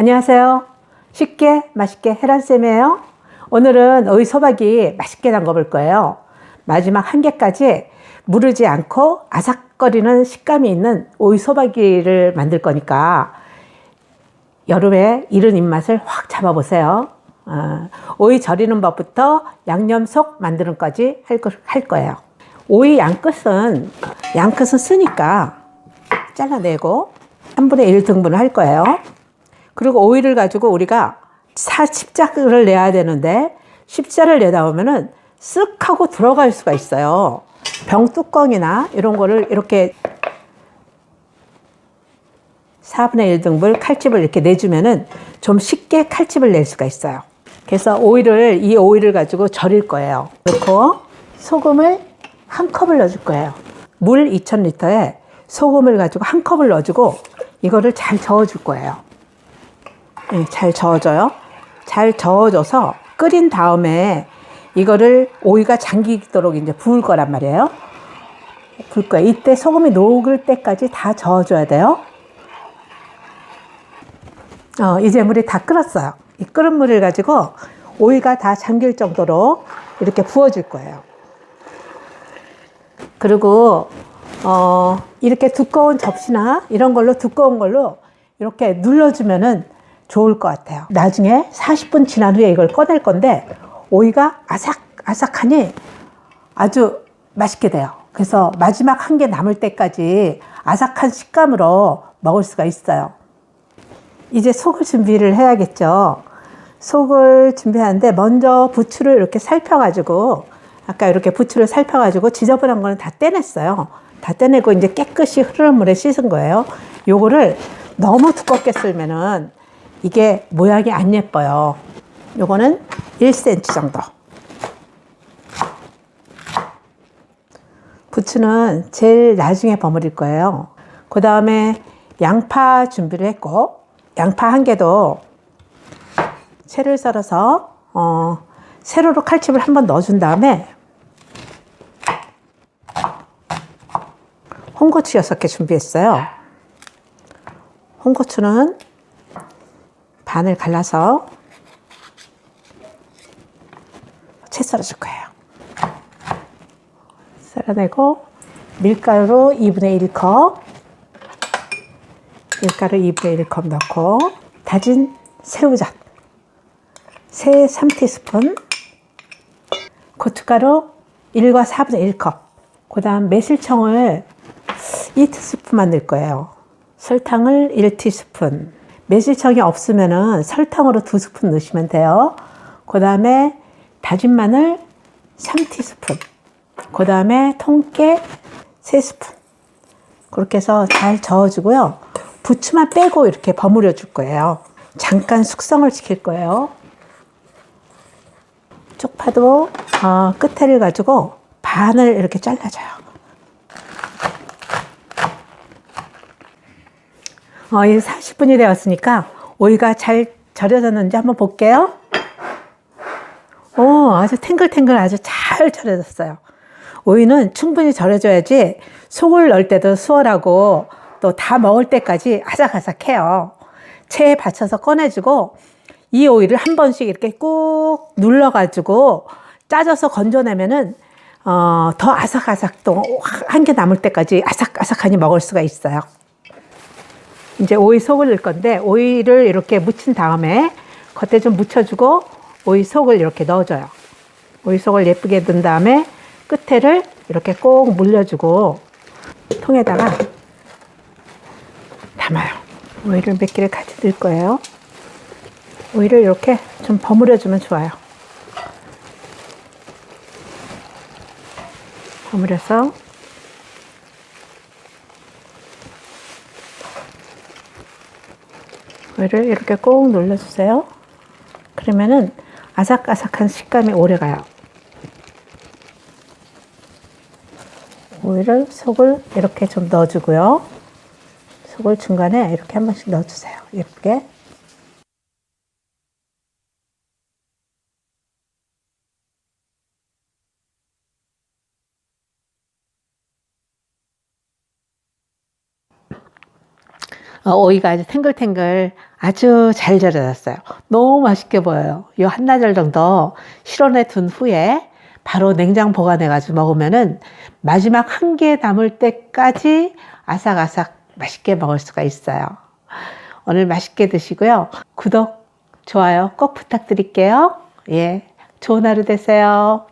안녕하세요. 쉽게 맛있게 해란쌤이에요. 오늘은 오이소박이 맛있게 담궈볼 거예요. 마지막 한 개까지 무르지 않고 아삭거리는 식감이 있는 오이 소박이를 만들 거니까 여름에 이른 입맛을 확 잡아보세요. 어, 오이 절이는 법부터 양념 속 만드는 까지 할, 거, 할 거예요. 오이 양끝은 양끝은 쓰니까 잘라내고 3분의 1 등분을 할 거예요. 그리고 오이를 가지고 우리가 사 십자를 내야 되는데 십자를 내다 보면은 쓱 하고 들어갈 수가 있어요. 병 뚜껑이나 이런 거를 이렇게 4분의 1등분 칼집을 이렇게 내주면은 좀 쉽게 칼집을 낼 수가 있어요. 그래서 오이를, 이 오이를 가지고 절일 거예요. 넣고 소금을 한 컵을 넣어줄 거예요. 물 2000리터에 소금을 가지고 한 컵을 넣어주고 이거를 잘 저어줄 거예요. 네, 잘 저어줘요. 잘 저어줘서 끓인 다음에 이거를 오이가 잠기도록 이제 부을 거란 말이에요. 부을 거예요. 이때 소금이 녹을 때까지 다 저어줘야 돼요. 어, 이제 물이 다 끓었어요. 이 끓은 물을 가지고 오이가 다 잠길 정도로 이렇게 부어줄 거예요. 그리고 어, 이렇게 두꺼운 접시나 이런 걸로 두꺼운 걸로 이렇게 눌러주면은 좋을 것 같아요. 나중에 40분 지난 후에 이걸 꺼낼 건데 오이가 아삭아삭하니 아주 맛있게 돼요. 그래서 마지막 한 개 남을 때까지 아삭한 식감으로 먹을 수가 있어요. 이제 속을 준비를 해야겠죠. 속을 준비하는데 먼저 부추를 이렇게 살펴가지고 아까 이렇게 부추를 살펴가지고 지저분한 거는 다 떼냈어요. 다 떼내고 이제 깨끗이 흐르는 물에 씻은 거예요. 요거를 너무 두껍게 쓸면은 이게 모양이 안 예뻐요. 요거는 1cm 정도. 부추는 제일 나중에 버무릴 거예요. 그 다음에 양파 준비를 했고, 양파 한 개도 채를 썰어서, 어, 세로로 칼집을 한번 넣어준 다음에, 홍고추 6개 준비했어요. 홍고추는 반을 갈라서 채 썰어줄 거예요. 썰어내고 밀가루 2분의 1컵 밀가루 2분의 1컵 넣고 다진 새우젓 새 3티스푼 고춧가루 1과 4분의 1컵 그 다음 매실청을 2티스푼만 넣을 거예요. 설탕을 1티스푼 매실청이 없으면은 설탕으로 두 스푼 넣으시면 돼요. 그 다음에 다진 마늘 3티스푼. 그 다음에 통깨 3스푼. 그렇게 해서 잘 저어주고요. 부추만 빼고 이렇게 버무려 줄 거예요. 잠깐 숙성을 시킬 거예요. 쪽파도 어, 끝에를 가지고 반을 이렇게 잘라줘요. 어, 이제 40분이 되었으니까 오이가 잘 절여졌는지 한번 볼게요. 오, 아주 탱글탱글 아주 잘 절여졌어요. 오이는 충분히 절여줘야지 속을 넣을 때도 수월하고 또 다 먹을 때까지 아삭아삭해요. 체에 받쳐서 꺼내주고 이 오이를 한 번씩 이렇게 꾹 눌러가지고 짜져서 건져내면은 어, 더 아삭아삭 또 한 개 남을 때까지 아삭아삭하니 먹을 수가 있어요. 이제 오이 속을 넣을 건데 오이를 이렇게 묻힌 다음에 겉에 좀 묻혀주고 오이 속을 이렇게 넣어줘요. 오이 속을 예쁘게 넣은 다음에 끝에를 이렇게 꼭 물려주고 통에다가 담아요. 오이를 몇 개를 같이 넣을 거예요. 오이를 이렇게 좀 버무려주면 좋아요. 버무려서 오이를 이렇게 꼭 눌러주세요. 그러면은 아삭아삭한 식감이 오래가요. 오이를 속을 이렇게 좀 넣어주고요. 속을 중간에 이렇게 한 번씩 넣어주세요. 예쁘게. 오이가 아주 탱글탱글 아주 잘 절여졌어요. 너무 맛있게 보여요. 이 한나절 정도 실온에 둔 후에 바로 냉장 보관해가지고 먹으면은 마지막 한개 담을 때까지 아삭아삭 맛있게 먹을 수가 있어요. 오늘 맛있게 드시고요. 구독, 좋아요 꼭 부탁드릴게요. 예. 좋은 하루 되세요.